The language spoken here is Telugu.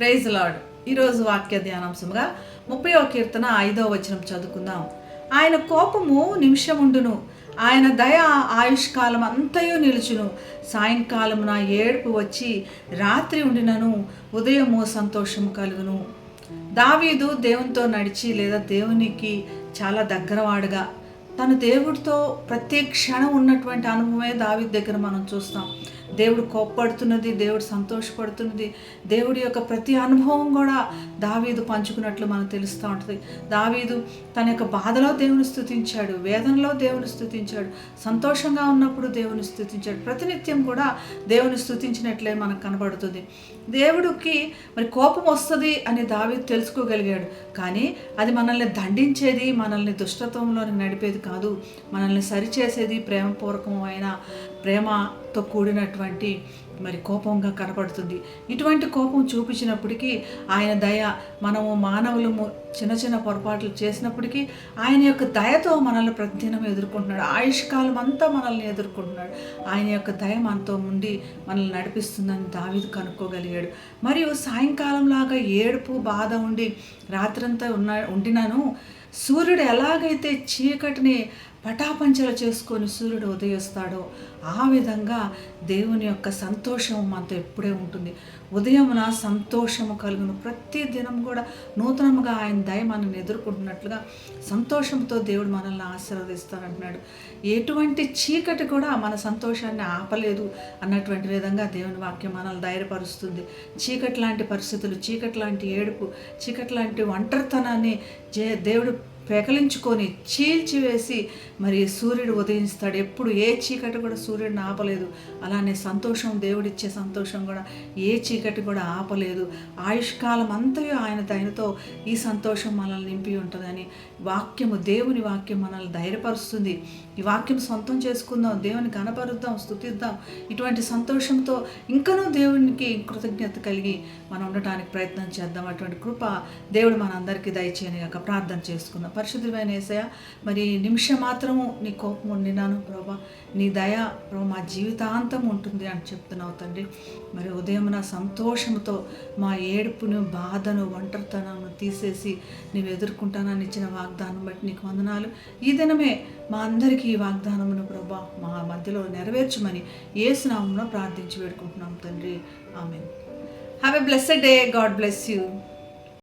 ప్రైజ్ లాడ్ ఈరోజు వాక్య ధ్యానాంశముగా ముప్పై కీర్తన ఐదో వచనం చదువుకుందాం. ఆయన కోపము నిమిషముండును. ఆయన దయ ఆయుష్కాలం అంతయు నిలుచును. సాయంకాలమున ఏడుపు వచ్చి రాత్రి ఉండినను. ఉదయము సంతోషము కలుగును. దావీదు దేవునితో నడిచి లేదా దేవునికి చాలా దగ్గరవాడుగా తను దేవుడితో ప్రతి క్షణం ఉన్నటువంటి అనుభవమే దావీదు దగ్గర మనం చూస్తాం. దేవుడు కోప్పడుతున్నది దేవుడు సంతోషపడుతున్నది. దేవుడి యొక్క ప్రతి అనుభవం కూడా దావీదు పంచుకున్నట్లు మనకు తెలుస్తూ ఉంటుంది. దావీదు తన యొక్క బాధలో దేవుని స్థుతించాడు వేదనలో దేవుని స్థుతించాడు సంతోషంగా ఉన్నప్పుడు దేవుని స్థుతించాడు. ప్రతినిత్యం కూడా దేవుని స్థుతించినట్లే మనకు కనబడుతుంది. దేవుడికి మరి కోపం వస్తుంది అని దావీదు తెలుసుకోగలిగాడు. కానీ అది మనల్ని దండించేది మనల్ని దుష్టత్వంలోని నడిపేది కాదు. మనల్ని సరిచేసేది ప్రేమపూర్వకమైన ప్రేమతో కూడినటువంటి మరి కోపంగా కనపడుతుంది. ఇటువంటి కోపం చూపించినప్పటికీ ఆయన దయ మనము మానవులము చిన్న చిన్న పొరపాట్లు చేసినప్పటికీ ఆయన యొక్క దయతో మనల్ని ప్రతిదినం ఎదుర్కొంటున్నాడు. ఆయుష్కాలం అంతా మనల్ని ఎదుర్కొంటున్నాడు. ఆయన యొక్క దయ మనతో ఉండి మనల్ని నడిపిస్తుందని దావీదు కనుక్కోగలిగాడు. మరియు సాయంకాలం లాగా ఏడుపు బాధ ఉండి రాత్రంతా ఉన్న ఉండినాను సూర్యుడు ఎలాగైతే చీకటిని పటాపంచలు చేసుకొని సూర్యుడు ఉదయిస్తాడో ఆ విధంగా దేవుని యొక్క సంతోషం మనతో ఎప్పుడే ఉంటుంది. ఉదయమున సంతోషము కలుగును. ప్రతి దినం కూడా నూతనముగా ఆయన దయ మనల్ని ఎదుర్కొంటున్నట్లుగా సంతోషంతో దేవుడు మనల్ని ఆశీర్వదిస్తానంటున్నాడు. ఎటువంటి చీకటి కూడా మన సంతోషాన్ని ఆపలేదు అన్నటువంటి విధంగా దేవుని వాక్యం మనల్ని ధైర్యపరుస్తుంది. చీకటి లాంటి పరిస్థితులు చీకటి లాంటి ఏడుపు చీకటి లాంటి ఒంటరితనాన్ని జే దేవుడు పెకలించుకొని చీల్చివేసి మరి సూర్యుడు ఉదయిస్తాడు. ఎప్పుడు ఏ చీకటి కూడా సూర్యుడిని ఆపలేదు. అలానే సంతోషం దేవుడిచ్చే సంతోషం కూడా ఏ చీకటి కూడా ఆపలేదు. ఆయుష్కాలం అంతయు ఆయన దయనతో ఈ సంతోషం మనల్ని నింపి ఉంటుందని వాక్యము దేవుని వాక్యం మనల్ని ధైర్యపరుస్తుంది. ఈ వాక్యం సొంతం చేసుకుందాం దేవుని కనపరుద్దాం స్థుతిద్దాం. ఇటువంటి సంతోషంతో ఇంకనూ దేవునికి కృతజ్ఞత కలిగి మనం ఉండటానికి ప్రయత్నం చేద్దాం. అటువంటి కృప దేవుడు మనందరికీ దయచేయని యొక్క ప్రార్థన చేసుకుందాం. పరిశుద్ధమైన ఏసయ మరి నిమిషం మాత్రము నీ కోపం ఉండినాను ప్రభా. నీ దయ ప్రభా మా జీవితాంతం ఉంటుంది అని చెప్తున్నావు తండ్రి. మరి ఉదయమున సంతోషంతో మా ఏడుపును బాధను ఒంటరితనాన్ని తీసేసి నీవు ఎదుర్కొంటానని ఇచ్చిన వాగ్దానం బట్టి నీకు వందనాలు. ఈ దినమే మా అందరికీ ఈ వాగ్దానమును ప్రభా మా మధ్యలో నెరవేర్చమని ఏసునామంలో ప్రార్థించి వేడుకుంటున్నాం తండ్రి. ఆమె have a blessed day God bless you